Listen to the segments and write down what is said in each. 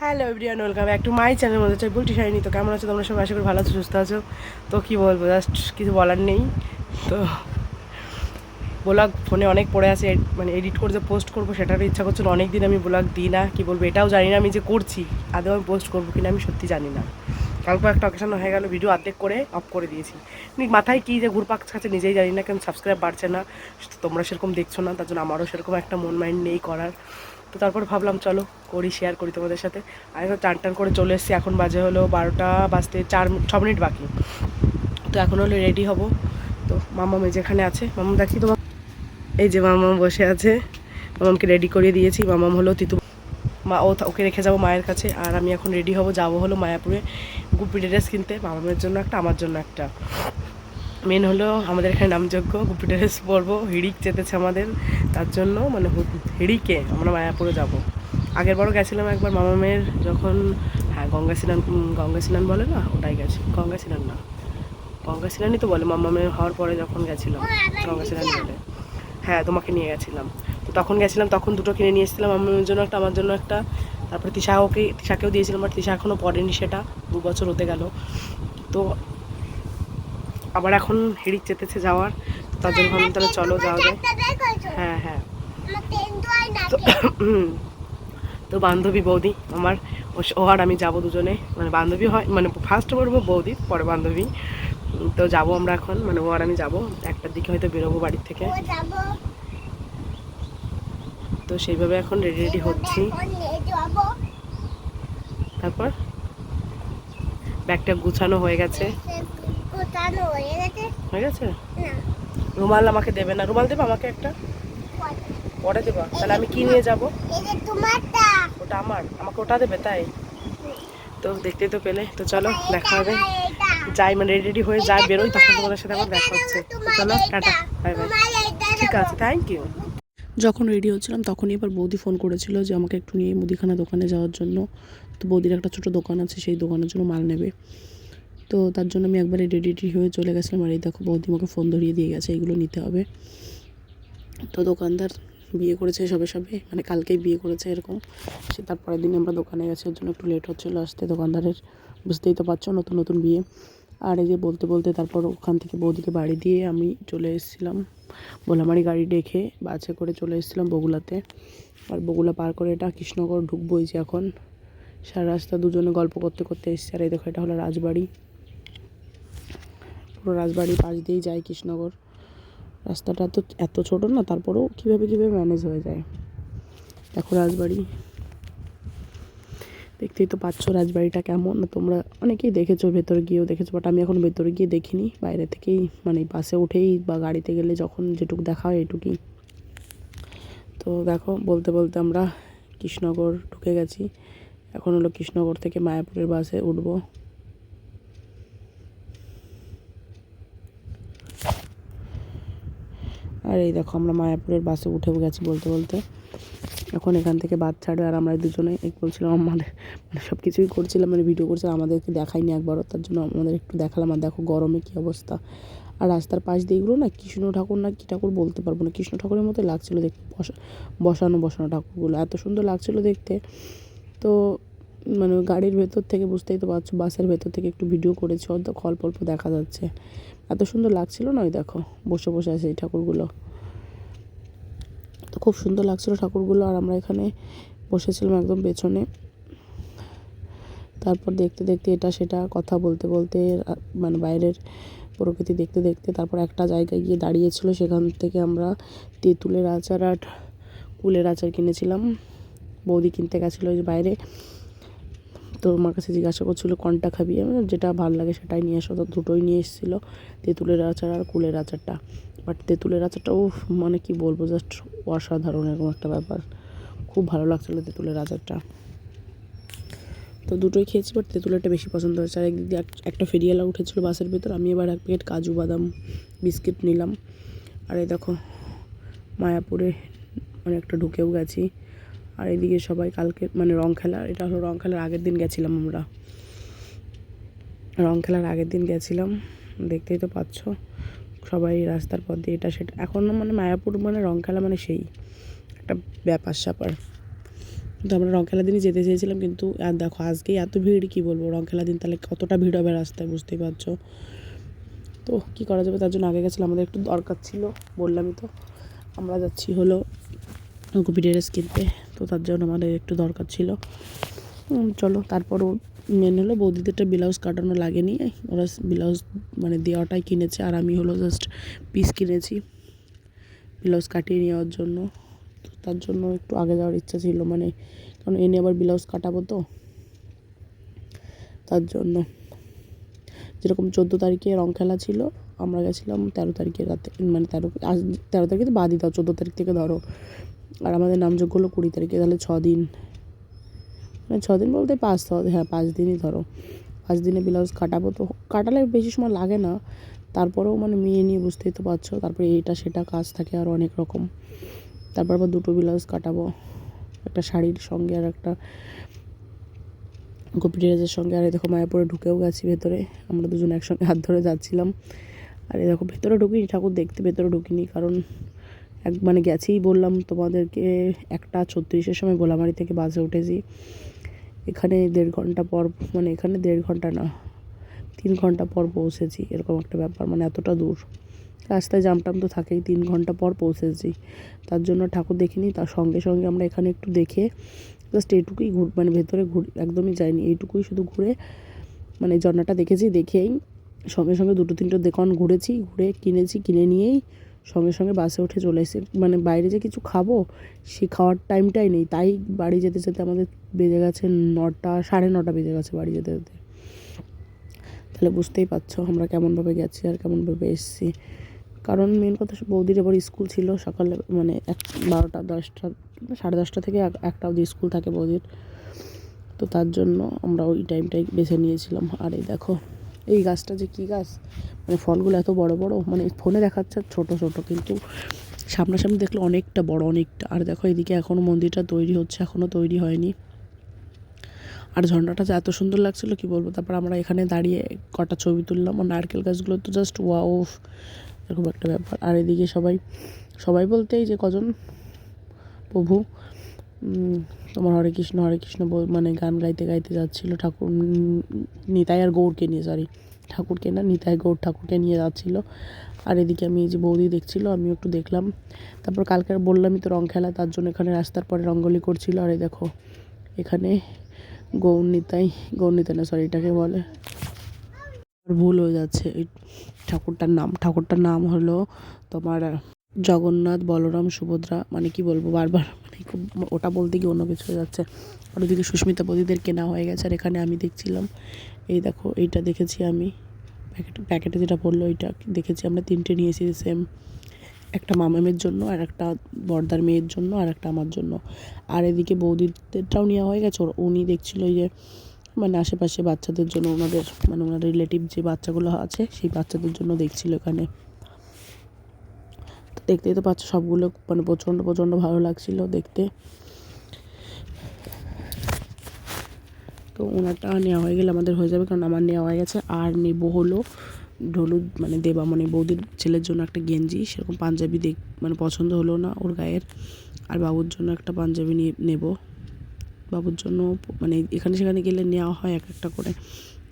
Hello everyone welcome back to my channel মধ্যে চাই Bulti shiny তো কেমন আছো তোমরা সবাই? আশা করি ভালো আছো, সুস্থ আছো। তো কী বলব জাস্ট কিছু বলার নেই। তো ব্লগ ফোনে অনেক পড়ে আছে মানে এডিট করে যে পোস্ট করব সেটারও ইচ্ছা করছিল অনেক দিন আমি ব্লগ দিই না, কী বলব, এটাও জানি না আমি যে করছি, আদৌ আমি পোস্ট করব কিনা আমি সত্যি জানি না। কালকে একটা অকেশন হয়ে গেল ভিডিও আর্ধেক করে অফ করে দিয়েছি। এমনি মাথায় কী যে ঘুরপাক খাচ্ছে নিজেই জানি না, কেন সাবস্ক্রাইব বাড়ছে না। তোমরা সেরকম দেখছ না, তার জন্য আমারও সেরকম একটা মন মাইন্ড নেই করার। তো তারপর ভাবলাম, চলো করি শেয়ার করি তোমাদের সাথে। আমি এখন টান টান করে চলে এসেছি। এখন বাজে হলো বারোটা বাজতে চার, ছ মিনিট বাকি। তো এখন হলো রেডি হব। তো মামা যেখানে আছে। মামা দেখি তোমার এই যে মামাম বসে আছে। মামামকে রেডি করিয়ে দিয়েছি। মামাম হলো তিতু মা ও ওকে রেখে যাব মায়ের কাছে। আর আমি এখন রেডি হব। যাব হলো মায়াপুরে গুপি ড্রেস কিনতে। মামামের জন্য একটা, আমার জন্য একটা। মেন হলো আমাদের এখানে নামযোগ্য গুপি ড্রেস পরবো হিড়িক যেতেছে আমাদের, তার জন্য মানে হিড়িকে আমরা মায়াপুরে যাব। আগের বারও গেছিলাম একবার মামামের যখন হ্যাঁ গঙ্গা স্নান গঙ্গা স্নান বলে না? ওটাই গেছি। গঙ্গা স্নান না। গঙ্গা স্নানই তো বলে মামামের হওয়ার পরে যখন গেছিলাম, গঙ্গা স্নান বলে। হ্যাঁ তোমাকে নিয়ে গেছিলাম। তো তখন গেছিলাম, তখন দুটো কিনে নিয়ে এসেছিলাম আমার জন্য একটা, আমার জন্য একটা। তারপরে তিশাকে, তিশাকেও দিয়েছিলাম, বাট তিশা এখনও পড়েনি সেটা। দু বছর হতে গেল। তো আবার এখন হিড়িক চেতেছে যাওয়ার তো তার জন্য ভাবলাম তাহলে চলো যাওয়া যায় হ্যাঁ হ্যাঁ। তো তো বান্ধবী বৌদি আমার ও আর আমি যাব দুজনে। মানে বান্ধবী হয় মানে ফার্স্ট বলব বৌদি পরে বান্ধবী। তো যাব আমরা এখন মানে ও আর আমি যাব। একটার দিকে হয়তো বেরোবো বাড়ির থেকে। তো সেইভাবে এখন রেডি রেডি হচ্ছি। তারপর? ব্যাগটা গুছানো হয়ে গেছে। হয়ে গেছে। রুমাল আমাকে দেবে না। রুমাল দেবে আমাকে একটা? পরে। দেবা। তাহলে আমি কি নিয়ে যাব? ওটা আমার। আমাকে ওটা দেবে তাই? তো দেখতেই তো পেলে। তো চলো দেখা হবে। যাই মানে রেডি রেডি হয়ে যাই বেরোই তখন তোমাদের সাথে আবার দেখা হচ্ছে। চলো টাটা। বাই বাই ঠিক আছে থ্যাংক ইউ যখন রেডি হচ্ছিলাম তখনই এবার বৌদি ফোন করেছিল যে আমাকে একটু নিয়ে মুদিখানা দোকানে যাওয়ার জন্য। তো বৌদির একটা ছোট দোকান আছে সেই দোকানের জন্য মাল নেবে। তো তার জন্য আমি একবারে রেডি রেডি হয়ে চলে গেছিলাম। আর এই দেখো বৌদি আমাকে ফোন ধরিয়ে দিয়ে গেছে, এগুলো নিতে হবে। তো দোকানদার বিয়ে করেছে সবে সবে মানে কালকেই বিয়ে করেছে এরকম। সে তারপরের দিন আমরা দোকানে গেছি, ওর জন্য একটু লেট হচ্ছিল আসতে, দোকানদারের বুঝতেই তো পারছ নতুন নতুন বিয়ে। আর এই যে বলতে বলতে তারপর ওখান থেকে বৌদিকে বাড়ি দিয়ে আমি চলে এসেছিলাম। বোলামারি গাড়ি ডেকে বাসে করে চলে এসেছিলাম বগুলাতে। আর বগুলা পার করে এটা কৃষ্ণনগর ঢুকবোই যে এখন। সারা রাস্তা দুজনে গল্প করতে করতে এসছে। আর এই দেখো এটা হলো রাজবাড়ি। পুরো রাজবাড়ি পাশ দিয়েই যায় কৃষ্ণনগর। রাস্তাটা তো এত ছোট না, তারপরেও কীভাবে কীভাবে ম্যানেজ হয়ে যায়। দেখো রাজবাড়ি। দেখতেই তো পাচ্ছ রাজবাড়িটা কেমন। তোমরা অনেকেই দেখেছ ভেতরে গিয়েও দেখেছ বাট আমি এখন ভেতরে গিয়ে দেখিনি। বাইরে থেকেই মানে বাসে উঠেই বা গাড়িতে গেলে যখন যেটুকু দেখা হয় এটুকুই। তো দেখো, বলতে বলতে আমরা কৃষ্ণনগর ঢুকে গেছি। এখন হলো কৃষ্ণনগর থেকে মায়াপুরের বাসে উঠবো। আর এই দেখো আমরা মায়াপুরের বাসে উঠেও গেছি বলতে বলতে। এখন এখান থেকে বাস ছাড়বে আর আমরা দুজনে এক বলছিলাম আমাদের মানে সব কিছুই করছিলাম মানে ভিডিও করছিলাম, আমাদেরকে দেখাইনি একবারও, তার জন্য আমাদের একটু দেখালাম আর দেখো গরমে কী অবস্থা। আর রাস্তার পাশ দিয়ে এগুলো না কৃষ্ণ ঠাকুর না কী ঠাকুর বলতে পারব না, কৃষ্ণ ঠাকুরের মতো লাগছিল দেখতে, বসা- বসানো বসানো ঠাকুরগুলো, এত সুন্দর লাগছিল দেখতে। তো মানে গাড়ির ভেতর থেকে বুঝতেই তো পারছ, বাসের ভেতর থেকে একটু ভিডিও করেছি, অর্ধেক অল্প অল্প দেখা যাচ্ছে। এত সুন্দর লাগছিল না ওই দেখো, বসে বসে আছে এই ঠাকুরগুলো। তো খুব সুন্দর লাগছিল ঠাকুরগুলো, আর আমরা এখানে বসেছিলাম একদম পেছনে। তারপর দেখতে দেখতে এটা সেটা, কথা বলতে বলতে মানে বাইরের প্রকৃতি দেখতে দেখতে তারপর একটা জায়গায় গিয়ে দাঁড়িয়েছিল, সেখান থেকে আমরা তেঁতুলের আচার আর কুলের আচার কিনেছিলাম। বৌদি কিনতে গেছিল ওই বাইরে। তো আমার কাছে জিজ্ঞাসা করছিল, কোনটা খাবি? আমি যেটা ভালো লাগে সেটাই নিয়ে এসো। তো দুটোই নিয়ে এসেছিল, তেঁতুলের আচার আর কুলের আচারটা। বাট তেঁতুলের আচারটাও মানে কি বলব জাস্ট অসাধারণ এরকম একটা ব্যাপার। খুব ভালো লাগছিল তেঁতুলের আচারটা। তো দুটোই খেয়েছি বাট তেঁতুলেরটা বেশি পছন্দ হয়েছে। আর একদিক একটা ফেরিয়ালা উঠেছিল বাসের ভেতর, আমি এবার এক প্যাকেট কাজু বাদাম বিস্কিট নিলাম। আর এই দেখো, মায়াপুরে অনেকটা ঢুকেও গেছি। আর এদিকে সবাই কালকে মানে রং খেলা এটা হলো রং খেলার আগের দিন গেছিলাম আমরা। রং খেলার আগের দিন গেছিলাম, দেখতেই তো পাচ্ছ। সবাই রাস্তার পথ দিয়ে, এটা সেটা, এখন মানে মায়াপুর মানে রং খেলা মানে সেই, একটা ব্যাপার স্যাপার। কিন্তু আমরা রং খেলার দিনই যেতে চেয়েছিলাম, কিন্তু আর দেখো, আজকেই এত ভিড়, কী বলব? রংখেলা দিন তাহলে কতটা ভিড় হবে রাস্তায়, বুঝতেই পারছ? তো কী করা যাবে? তার জন্য আগে গেছিলাম, আমাদের একটু দরকার ছিল, বললামই তো। আমরা যাচ্ছি হলো গুপি ড্রেস কিনতে। তো তার জন্য আমাদের একটু দরকার ছিল। চলো, তারপরও মেন হলো বৌদিদেরটা ব্লাউজ কাটানো লাগেনি ওরা ব্লাউজ মানে দেওয়াটাই কিনেছে আর আমি হলো জাস্ট পিস কিনেছি ব্লাউজ কাটিয়ে নেওয়ার জন্য। তো তার জন্য একটু আগে যাওয়ার ইচ্ছা ছিল মানে কারণ এনে আবার ব্লাউজ কাটাবো তো। তার জন্য যেরকম চোদ্দ তারিখে রং খেলা ছিল, আমরা গেছিলাম তেরো তারিখে রাতে মানে তেরো, আজ তেরো তারিখে বাদই দাও, চোদ্দ তারিখ থেকে ধরো। আর আমাদের নামযোগ্য হলো কুড়ি তারিখে, তাহলে ছ দিন। মানে ছ দিন বলতে পাঁচ হ্যাঁ পাঁচ দিনই ধরো। পাঁচ দিনে ব্লাউজ কাটাবো তো, কাটালে বেশি সময় লাগে না। তারপরেও মানে মেয়ে নিয়ে বুঝতেই তো পারছ, তারপরে এইটা সেটা কাজ থাকে আর অনেক রকম। তারপর আবার দুটো ব্লাউজ কাটাবো, একটা শাড়ির সঙ্গে আর একটা গোপী ড্রেসের সঙ্গে। আর দেখো মায়াপুরে ঢুকেও গেছি ভেতরে, আমরা দুজন একসঙ্গে হাত ধরে যাচ্ছিলাম। আর দেখো ভেতরে ঢুকিনি, ঠাকুর দেখতে ভেতরে ঢুকিনি, কারণ এক মানে গেছেই বললাম তোমাদেরকে একটা ছত্রিশের সময় গোলামারি থেকে বাসে উঠেছি। এখানে দেড় ঘণ্টা পর মানে এখানে দেড় ঘণ্টা না, তিন ঘণ্টা পর পৌঁছেছি, এরকম একটা ব্যাপার মানে এতটা দূর। রাস্তায় জামটাম তো থাকেই, তিন ঘণ্টা পর পৌঁছেছি। তার জন্য ঠাকুর দেখিনি, তার সঙ্গে সঙ্গে আমরা এখানে একটু দেখে জাস্ট এইটুকুই ঘুর মানে ভেতরে ঘুর, একদমই যাইনি, এইটুকুই শুধু ঘুরে মানে ঝর্ণাটা দেখেছি, দেখেই সঙ্গে সঙ্গে দুটো তিনটে দোকান ঘুরেছি, ঘুরে কিনেছি, কিনে নিয়েই সঙ্গে সঙ্গে বাসে উঠে চলে এসে মানে বাইরে যে কিছু খাব, সে খাওয়ার টাইমটাই নেই। তাই বাড়ি যেতে যেতে আমাদের বেজে গেছে নটা, সাড়ে নটা বেজে গেছে বাড়ি যেতে যেতে। তাহলে বুঝতেই পারছ আমরা কেমনভাবে গেছি আর কেমনভাবে এসেছি। কারণ মেন কথা বৌদির এবার স্কুল ছিল সকালে মানে এক, বারোটা, দশটা, সাড়ে দশটা থেকে একটা অবধি স্কুল থাকে বৌদির। তো তার জন্য আমরা ওই টাইমটাই বেছে নিয়েছিলাম। আর এই দেখো এই গাছটা যে কী গাছ? মানে ফলগুলো এত বড় বড়? মানে ফোনে দেখাচ্ছে ছোট ছোট, কিন্তু সামনাসামনি দেখলে অনেকটা বড়, অনেকটা। আর দেখো এদিকে এখনও মন্দিরটা তৈরি হচ্ছে এখনও তৈরি হয়নি। আর ঝর্ণাটা যে এত সুন্দর লাগছিল, কি বলব? তারপর আমরা এখানে দাঁড়িয়ে কটা ছবি তুললাম। আর নারকেল গাছগুলো তো জাস্ট ওয়াও এরকম একটা ব্যাপার। আর এদিকে সবাই সবাই বলতেই যে কজন? প্রভু। তোমার হরে কৃষ্ণ হরে কৃষ্ণ মানে গান গাইতে গাইতে যাচ্ছিল ঠাকুর নিতাই আর গৌরকে নিয়ে সরি ঠাকুরকে না, নিতাই গৌর ঠাকুরকে নিয়ে যাচ্ছিল। আর এদিকে আমি এই যে বৌদি দেখছিল, আমিও একটু দেখলাম। তারপর কালকে বললামই তো রং খেলা, তার জন্য এখানে রাস্তার পরে রঙ্গোলি করছিল। আর এই দেখো, এখানে গৌর, নিতাই গৌর, নিতাই না সরি এটাকে বলে। ভুল হয়ে যাচ্ছে ঠাকুরটার নাম ঠাকুরটার নাম হলো তোমার জগন্নাথ বলরাম সুভদ্রা মানে কি বলব বারবার। ওটা বলতে গিয়ে অন্য কিছু হয়ে যাচ্ছে। আর ওদিকে সুস্মিতা বদিদের কেনা হয়ে গেছে আর এখানে আমি দেখছিলাম। এই দেখো, এইটা দেখেছি আমি। প্যাকেট প্যাকেটে যেটা পড়ল ওইটা দেখেছি আমরা। তিনটে নিয়েছি সেম একটা মামামের জন্য আর একটা বর্দার মেয়ের জন্য আর একটা আমার জন্য। আর এদিকে বৌদিদেরটাও নেওয়া হয়ে গেছে। উনি দেখছিল যে মানে আশেপাশে বাচ্চাদের জন্য ওনাদের মানে ওনাদের রিলেটিভ যে বাচ্চাগুলো আছে, সেই বাচ্চাদের জন্য দেখছিল এখানে। দেখতেই তো পাচ্ছ সবগুলো মানে প্রচণ্ড প্রচণ্ড ভালো লাগছিল দেখতে। তো ওনারটা নেওয়া হয়ে গেলে আমাদের হয়ে যাবে, কারণ আমার নেওয়া হয়ে গেছে। আর নেব হলো হলুদ মানে দেবা মানে বৌদির ছেলের জন্য একটা গেঞ্জি। সেরকম পাঞ্জাবি দেখ মানে পছন্দ হলো না ওর গায়ের। আর বাবুর জন্য একটা পাঞ্জাবি নিয়ে, নেব। বাবুর জন্য মানে এখানে সেখানে গেলে নেওয়া হয় এক একটা করে।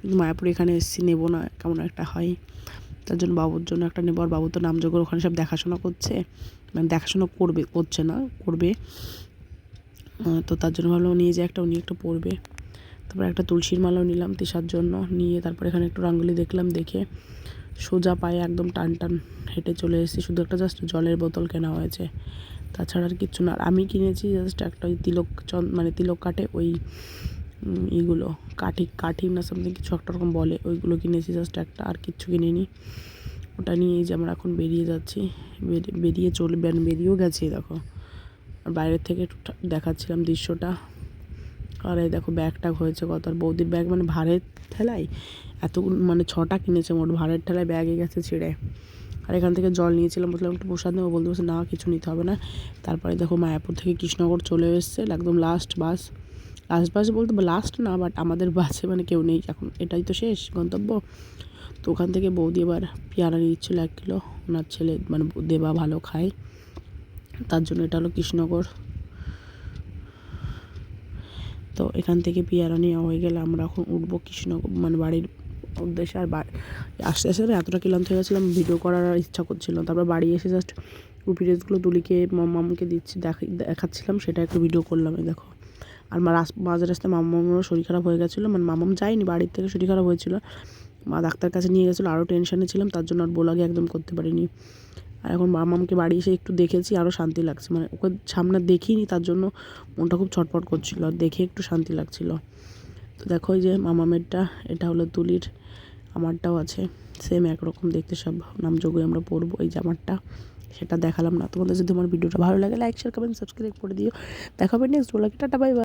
কিন্তু মায়াপুরে এখানে এসেছি, নেব না, কেমন একটা হয়। তার জন্য বাবুর জন্য একটা নেব, আর বাবু তো নামযোগ্য ওখানে সব দেখাশোনা করছে। মানে দেখাশোনা করবে, করছে না, করবে। তো তার জন্য ভাবলাম নিয়ে যে একটা, উনি একটা পরবে। তারপর একটা তুলসীর মালাও নিলাম তিসার জন্য, নিয়ে তারপর এখানে একটু রাঙ্গুলি দেখলাম, দেখে সোজা পায়ে একদম টান টান হেঁটে চলে এসেছি। শুধু একটা জাস্ট জলের বোতল কেনা হয়েছে। তাছাড়া আর কিচ্ছু না। আর আমি কিনেছি জাস্ট একটা ওই তিলক মানে তিলক কাটে ওই ইগুলো কাঠি কাঠি না সামথিং কিছু একটা রকম বলে। ওইগুলো কিনেছি জাস্ট একটা, আর কিচ্ছু কিনিনি। ওটা নিয়ে এই যে আমরা এখন বেরিয়ে যাচ্ছি। বেরি- বেরিয়ে চলে বেরিয়েও গেছি দেখো। আর বাইরের থেকে একটু দেখাচ্ছিলাম দৃশ্যটা। আর এই দেখো ব্যাগ ট্যাগ হয়েছে কত। আর বৌদির ব্যাগ মানে ভাড়ের ঠেলায় এত মানে ছটা কিনেছে মোট। ভাড়ের ঠেলায় ব্যাগে গেছে ছিঁড়ে। আর এখান থেকে জল নিয়েছিলাম। বললাম একটু প্রসাদ নেব। বলতে বলছে, না, কিছু নিতে হবে না। তারপরে দেখো মায়াপুর থেকে কৃষ্ণনগর চলে এসছে। একদম লাস্ট বাস লাস্ট বাস বলতে লাস্ট না বাট আমাদের বাসে মানে কেউ নেই। এখন এটাই তো শেষ গন্তব্য। তো ওখান থেকে বৌদি এবার পেয়ারা নিচ্ছিল এক কিলো। ওনার ছেলে মানে দেবা ভালো খায়। তার জন্য এটা হলো কৃষ্ণনগর। তো এখান থেকে পেয়ারা নেওয়া হয়ে গেলে আমরা এখন উঠবো কৃষ্ণনগর মানে বাড়ির উদ্দেশ্যে। আর আস্তে আস্তে এতটা ক্লান্ত হয়ে গেছিলাম ভিডিও করার ইচ্ছা করছিল তারপর বাড়ি এসে জাস্ট ভিডিওসগুলো তুলিকে মামাকে দিচ্ছি দেখাচ্ছিলাম, সেটা একটু ভিডিও করলাম দেখো। আর মাঝে রাস্তায় মামারও শরীর খারাপ হয়ে গেছিল মানে মামাম যায়নি, বাড়ির থেকে শরীর খারাপ হয়েছিল। মা ডাক্তার কাছে নিয়ে গেছিল, আরও টেনশনে ছিলাম, তার জন্য আর বোলাগে একদম করতে পারিনি। আর এখন মামামকে বাড়ি এসে একটু দেখেছি, আরও শান্তি লাগছে মানে ওকে সামনে দেখিনি, তার জন্য মনটা খুব ছটফট করছিল, আর দেখে একটু শান্তি লাগছিল। তো দেখো যে মামামেরটা এটা হলো তুলির, আমারটাও আছে সেম একরকম, দেখতে সব নাম নামযোগ্য আমরা পরবো এই জামারটা সেটা দেখালাম না। তোমাদের যদি আমার ভিডিওটা ভালো লাগে লাইক শেয়ার কমেন্ট সাবস্ক্রাইব করে দিও। দেখাবে নেক্সট বলে টাটা বাই বাই